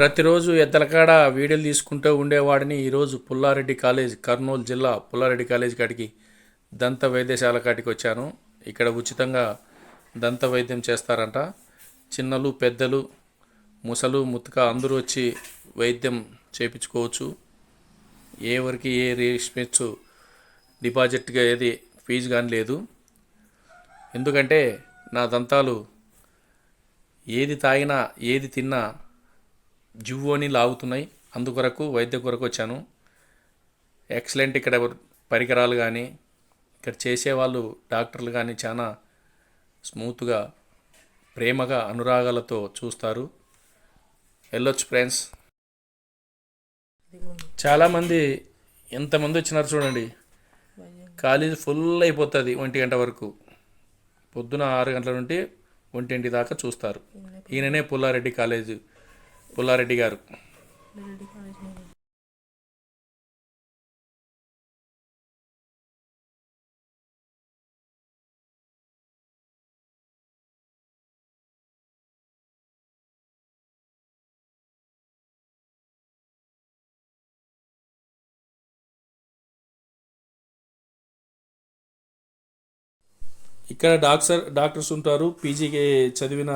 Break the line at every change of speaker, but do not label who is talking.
ప్రతిరోజు ఎద్దలకాడ వీడియోలు తీసుకుంటూ ఉండేవాడిని ఈరోజు పుల్లారెడ్డి కాలేజ్ కర్నూలు జిల్లా పుల్లారెడ్డి కాలేజ్ కాడికి దంత వైద్యశాల కాడికి వచ్చాను. ఇక్కడ ఉచితంగా దంత వైద్యం చేస్తారంట. చిన్నలు పెద్దలు ముసలు ముతక అందరూ వచ్చి వైద్యం చేయించుకోవచ్చు ఎవరికి ఏ రిస్పెక్ట్స్ డిపాజిట్గా ఏది ఫీజు కానీ లేదు. ఎందుకంటే నా దంతాలు ఏది తాగినా ఏది తిన్నా జివ్వు అని లాగుతున్నాయి అందుకొరకు వైద్య కొరకు వచ్చాను. ఎక్సలెంట్ ఇక్కడ పరికరాలు కానీ ఇక్కడ చేసేవాళ్ళు డాక్టర్లు కానీ చాలా స్మూత్గా ప్రేమగా అనురాగాలతో చూస్తారు. వెళ్ళొచ్చు ఫ్రెండ్స్ చాలామంది ఎంతమంది వచ్చినారు చూడండి. కాలేజీ ఫుల్ అయిపోతుంది ఒంటి గంట వరకు. పొద్దున ఆరు గంటల నుండి ఒంటింటి దాకా చూస్తారు. ఈయననే పుల్లారెడ్డి కాలేజ్. పుల్లారెడ్డి గారు. ఇక్కడ డాక్టర్ డాక్టర్స్ ఉంటారు. పీజీకి చదివిన